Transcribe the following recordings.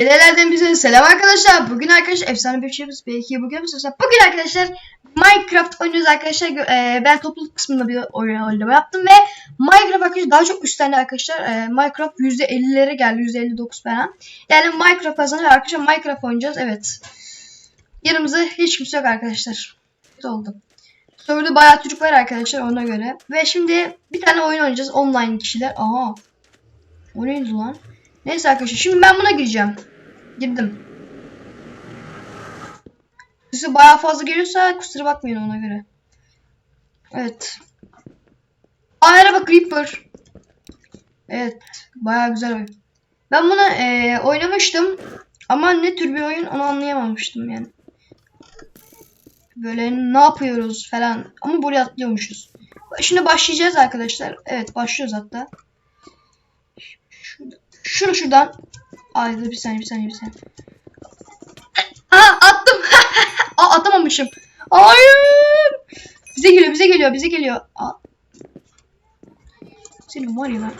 Nelerden bize selam arkadaşlar. Bugün arkadaşlar efsane bir şeyimiz belki bugün mesela bugün arkadaşlar Minecraft oynuyoruz arkadaşlar. Gö- e, ben topluluk kısmında bir oyun oynama yaptım ve Minecraft arkadaşlar daha çok üstlendi arkadaşlar. E, Minecraft %50'lere geldi. %59 falan. Yani Minecraft kazanıyor arkadaşlar. Minecraft oynayacağız. Evet. Yanımızda hiç kimse yok arkadaşlar. Oldu. Server'da bayağı çocuk var arkadaşlar ona göre. Ve şimdi bir tane oyun oynayacağız. Online kişiler. Aha. O neydi lan? Neyse arkadaşlar şimdi ben buna gireceğim. Girdim. Sesi bayağı fazla geliyorsa kusura bakmayın ona göre. Evet. Aa merhaba Creeper. Evet. Bayağı güzel oyun. Ben bunu eee, oynamıştım. Ama ne tür bir oyun onu anlayamamıştım yani. Böyle ne yapıyoruz falan. Ama buraya atlıyormuşuz. Şimdi başlayacağız arkadaşlar. Evet başlıyoruz hatta. Şunu şuradan. Ay dur bir saniye bir saniye bir saniye. Aa attım. Aa atamamışım. Hayır. Bize geliyor bize geliyor bize geliyor. Aa. Senin var ya ben.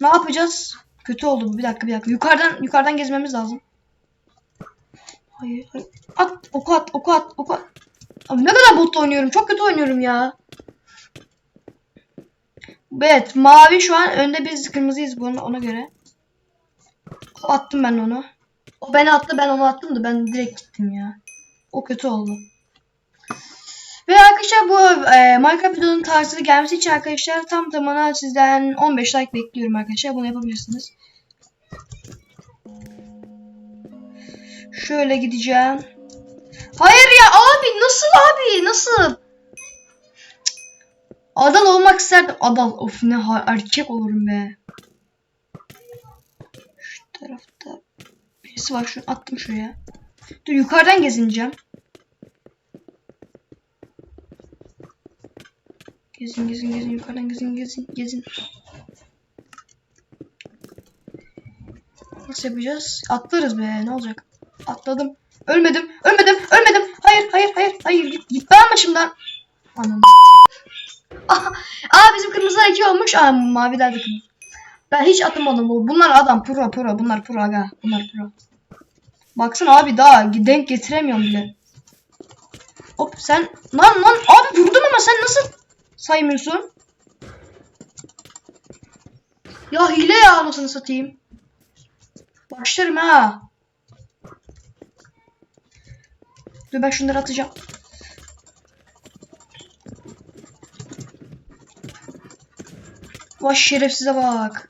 Ne yapacağız? Kötü oldu bu. Bir dakika bir dakika. Yukarıdan yukarıdan gezmemiz lazım. Hayır, hayır. At, oku at, oku at, oku at. Abi ne kadar bot oynuyorum. Çok kötü oynuyorum ya. Evet, mavi şu an önde biz kırmızıyız bu ona göre. Attım ben onu. O beni attı, ben onu attım da ben direkt gittim ya. O kötü oldu. Ve arkadaşlar bu e, Minecraft videonun tarzı gelmesi için arkadaşlar tam tamına sizden 15 like bekliyorum arkadaşlar. Bunu yapabilirsiniz. Şöyle gideceğim. Hayır ya abi nasıl abi nasıl? Adal olmak isterdim. Adal of ne erkek olurum be. Şu tarafta birisi var şunu attım şuraya. Dur yukarıdan gezineceğim. Gezin gezin gezin yukarıdan gezin gezin gezin. Nasıl yapacağız? Atlarız be ne olacak? Atladım. Ölmedim. Ölmedim. Ölmedim. Hayır hayır hayır. Hayır git. Git ben başımdan. Anam. Aa, bizim kırmızılar iki olmuş. Aa maviler de kırmızı. Ben hiç atamadım bu. Bunlar adam pro pro. Bunlar pro aga. Bunlar pro. Baksana abi daha denk getiremiyorum bile. Hop sen lan lan abi vurdum ama sen nasıl saymıyorsun? Ya hile ya anasını satayım. Başlarım ha. Dur ben şunları atacağım. Vay şerefsize bak.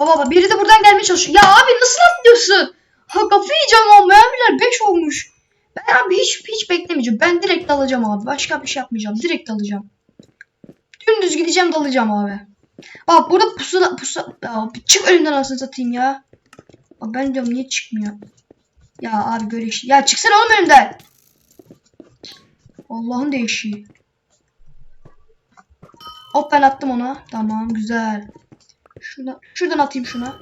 Baba baba biri de buradan gelmeye çalışıyor. Ya abi nasıl atlıyorsun? Ha kafayı yiyeceğim ama mermiler 5 olmuş. Ben abi hiç hiç beklemeyeceğim. Ben direkt dalacağım abi. Başka bir şey yapmayacağım. Direkt dalacağım. Dümdüz gideceğim dalacağım abi. Bak burada pusula pusula. Ya, çık önümden anasını satayım ya. Abi ben diyorum niye çıkmıyor? Ya abi böyle şey. Ya çıksana oğlum önümden. Allah'ın değişiği. Hop ben attım ona. Tamam güzel. Şuradan, şuradan atayım şuna.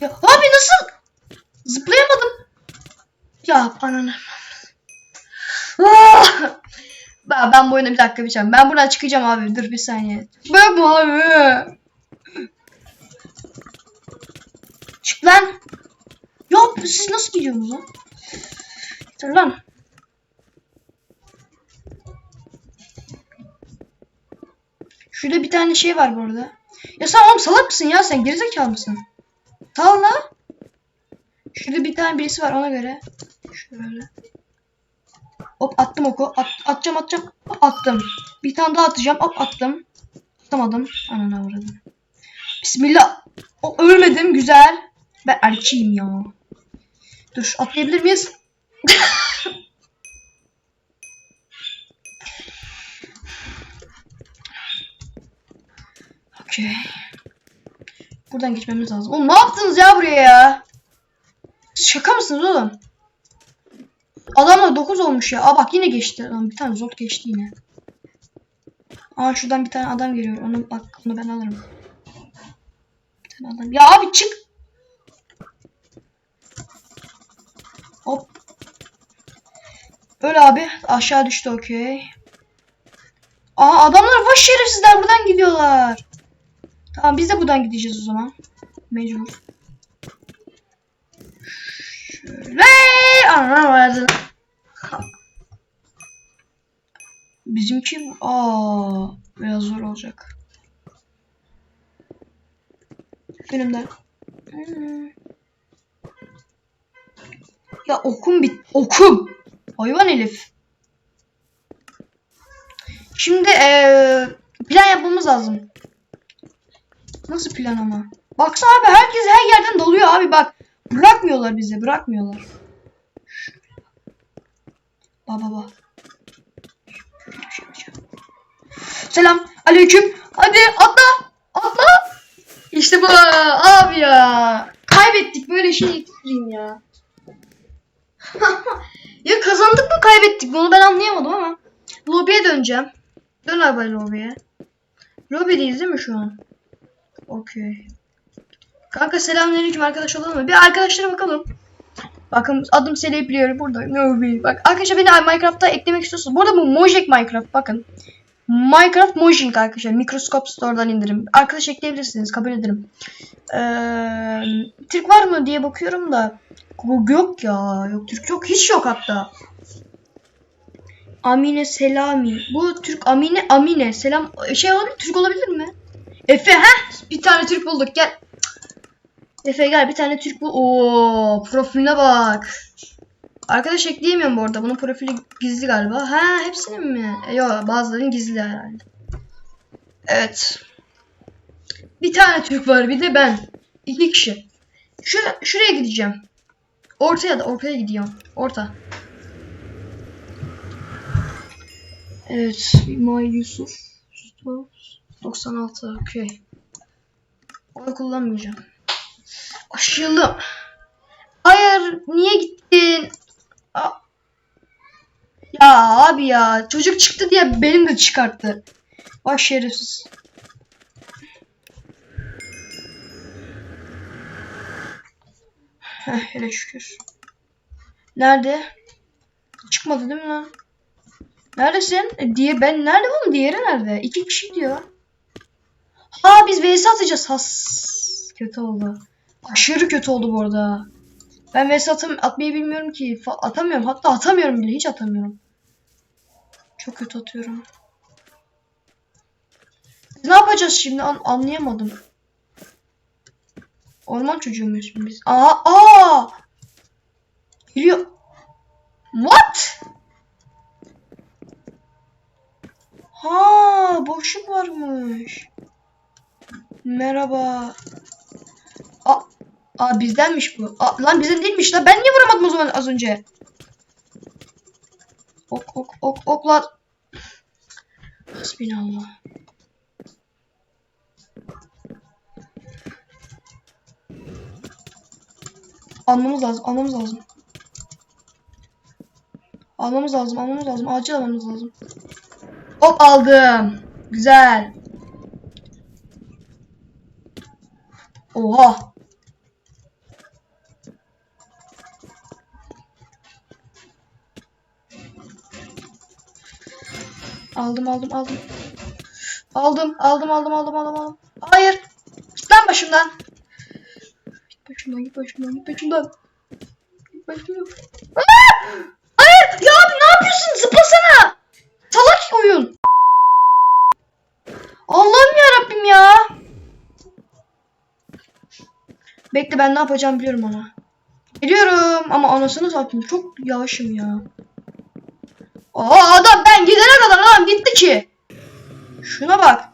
Ya abi nasıl? Zıplayamadım. Ya ananı. Ah! Ben, ben bu oyuna bir dakika bir Ben buradan çıkacağım abi. Dur bir saniye. Ben bu abi. Çık lan. Ya siz nasıl gidiyorsunuz lan? Dur lan. Şurada bir tane şey var bu arada. Ya sen oğlum salak mısın ya sen gerizekalı mısın? Sal la. Şurada bir tane birisi var ona göre. Şöyle. Hop attım oku. At, atacağım atacağım. Hop, attım. Bir tane daha atacağım. Hop attım. Atamadım. Anana vurdum. Bismillah. O, ölmedim. Güzel. Ben erkeğim ya. Dur atlayabilir miyiz? Okey. Buradan geçmemiz lazım. Oğlum ne yaptınız ya buraya ya? Siz Şaka mısınız oğlum? Adamlar 9 olmuş ya. Aa bak yine geçti. Lan bir tane zor geçti yine. Aa şuradan bir tane adam geliyor. Onu bak onu ben alırım. Bir tane adam. Ya abi çık. Hop. Öyle abi. Aşağı düştü okey. Aa adamlar vay şerefsizler buradan gidiyorlar. Tamam biz de buradan gideceğiz o zaman. Mecbur. Şöyle. Ana vardı. Bizimki aa biraz zor olacak. Önümden. Ya okum bit. Okum. Hayvan Elif. Şimdi eee plan yapmamız lazım. Nasıl plan ama? Baksana abi herkes her yerden doluyor abi bak. Bırakmıyorlar bizi bırakmıyorlar. Baba baba. Selam. Aleyküm. Hadi atla. Atla. İşte bu abi ya. Kaybettik böyle şey getireyim ya. ya kazandık mı kaybettik mi onu ben anlayamadım ama. Lobiye döneceğim. Dön abi lobiye. Lobideyiz değil mi şu an? Okey. Kanka selamünaleyküm arkadaş olalım mı? Bir arkadaşlara bakalım. Bakın adım Selay Player burada. Lobby. Bak arkadaşlar beni Minecraft'ta eklemek istiyorsunuz. Burada bu Mojang Minecraft bakın. Minecraft Mojang arkadaşlar. Microscope Store'dan indirim. Arkadaş ekleyebilirsiniz. Kabul ederim. Ee, Türk var mı diye bakıyorum da. Yok ya. Yok Türk yok. Hiç yok hatta. Amine Selami. Bu Türk Amine Amine. Selam. Şey olabilir Türk olabilir mi? Efe ha? Bir tane Türk bulduk. Gel. Efe gel bir tane Türk bul. Oo, profiline bak. Arkadaş ekleyemiyorum bu arada. Bunun profili gizli galiba. Ha hepsinin mi? E, Yok bazılarının gizli herhalde. Evet. Bir tane Türk var bir de ben. İki kişi. Şura, şuraya gideceğim. Ortaya da ortaya gidiyorum. Orta. Evet. İmay Yusuf. 96. Okey. Oy kullanmayacağım. Aşıldım. Hayır. Niye gittin? Ya abi ya. Çocuk çıktı diye benim de çıkarttı. Bak şerefsiz. Heh, hele şükür. Nerede? Çıkmadı değil mi lan? Neredesin? E, diye ben nerede bunun diğeri nerede? İki kişi diyor. Ha biz vs atacağız. Has. Kötü oldu. Aşırı kötü oldu bu arada. Ben vs atım, atmayı bilmiyorum ki. Fa- atamıyorum. Hatta atamıyorum bile. Hiç atamıyorum. Çok kötü atıyorum. Biz ne yapacağız şimdi? An- anlayamadım. Orman çocuğu muyuz biz? Aa, aa! Geliyor. What? Ha, boşluk varmış. Merhaba. Aa, aa bizdenmiş bu. Aa, lan bizden değilmiş lan. Ben niye vuramadım o zaman az önce? Ok ok ok ok lan. Hasbinallah. Almamız lazım, almamız lazım. Almamız lazım, almamız lazım. Acil almamız lazım. Hop aldım. Güzel. Oha. Aldım aldım aldım. Aldım aldım aldım aldım aldım aldım. Hayır. Git lan başımdan. Git başımdan git başımdan git başımdan. Git başımdan. Aa! Hayır ya abi ne yapıyorsun zıplasana. Salak oyun. Allah'ım ya Rabbim ya. Bekle ben ne yapacağım biliyorum ona. Biliyorum ama anasını satayım çok yavaşım ya. Aa adam ben gidene kadar adam gitti ki. Şuna bak.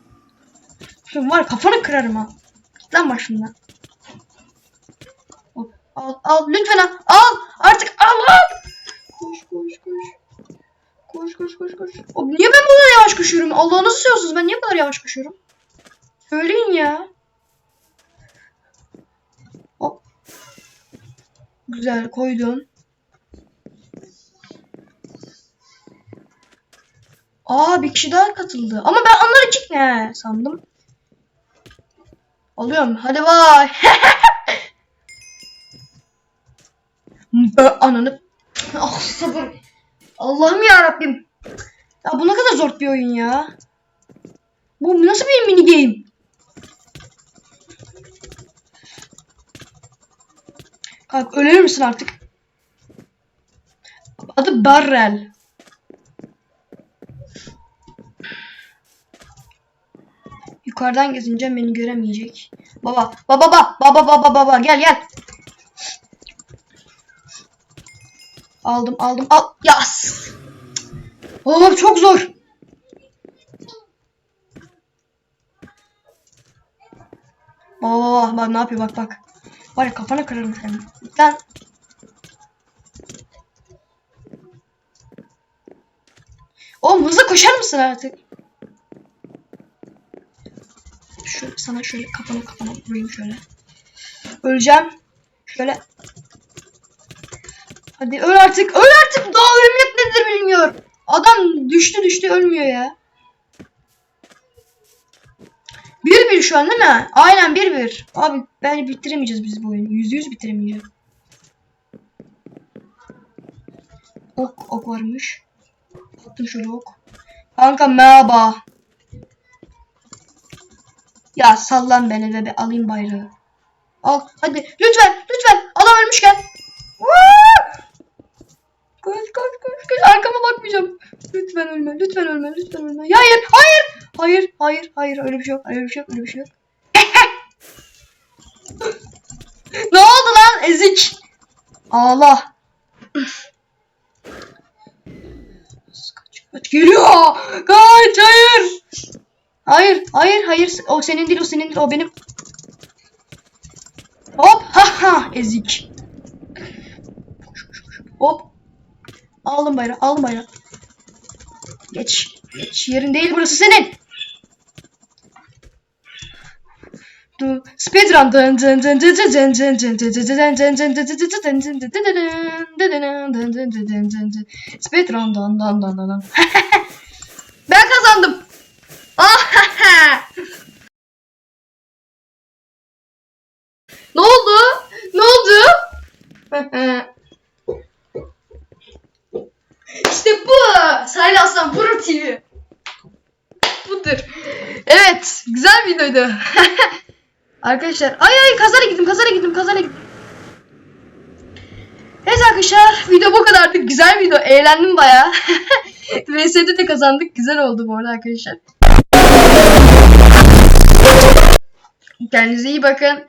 Şimdi var kafanı kırarım ha. Git lan başımdan. Al al lütfen al. Al artık al al. Koş koş koş. Koş koş koş koş. Oğlum niye ben bu kadar yavaş koşuyorum? Allah'ınızı seviyorsunuz ben niye bu kadar yavaş koşuyorum? Söyleyin ya. Güzel koydum. Aa bir kişi daha katıldı. Ama ben onlar için ne sandım. Alıyorum. Hadi. Bö ananı. Ah sabır. Allah'ım ya Rabbim. Ya bu ne kadar zor bir oyun ya. Bu nasıl bir mini game? Kalk ölür müsün artık? Adı Barrel. Yukarıdan gezince beni göremeyecek. Baba, baba, baba, baba, baba, baba, gel gel. Aldım, aldım, al. Yas. Oğlum çok zor. Baba, baba, bak ne yapıyor bak bak. Var ya kafana kırarım seni. Lan. Oğlum hızlı koşar mısın artık? Şöyle sana şöyle kafana kafana vurayım şöyle. Öleceğim. Şöyle. Hadi öl artık. Öl artık. Daha ölmek nedir bilmiyor. Adam düştü düştü ölmüyor ya. Bir bir şu an değil mi? Aynen bir bir. Abi bence bitiremeyeceğiz biz bu oyunu. Yüzde yüz bitiremeyeceğiz. Ok, ok varmış. Attım şöyle ok. Kanka merhaba. Ya sallan beni ve bir alayım bayrağı. Al hadi lütfen lütfen adam ölmüşken. Vaa! Koş koş koş koş arkama bakmayacağım. Lütfen ölme lütfen ölme lütfen ölme. Hayır hayır hayır hayır hayır öyle bir şey yok öyle bir şey yok öyle bir şey yok. ne oldu lan ezik? Ağla. Kaç kaç geliyor. Kaç hayır. Hayır, hayır, hayır. O senin değil, o senin değil, o benim. Hop, ha ha, ezik. Hop. Aldım bayrağı, aldım bayrağı. Geç, geç. Yerin değil, burası senin. Speedrun. Dın dın dın dın dın dın dın dın dın. Speedrun. Dın dın dın dın. Ben kazandım. Ah! ne oldu? Ne oldu? işte bu. Salih Aslan Pro TV. Budur. Evet. Güzel videoydu. Arkadaşlar. Ay ay kazara gittim kazara gittim kazara gittim. Evet arkadaşlar video bu kadardı. Güzel video. Eğlendim baya. VS'de de kazandık. Güzel oldu bu arada arkadaşlar. Kendinize iyi bakın.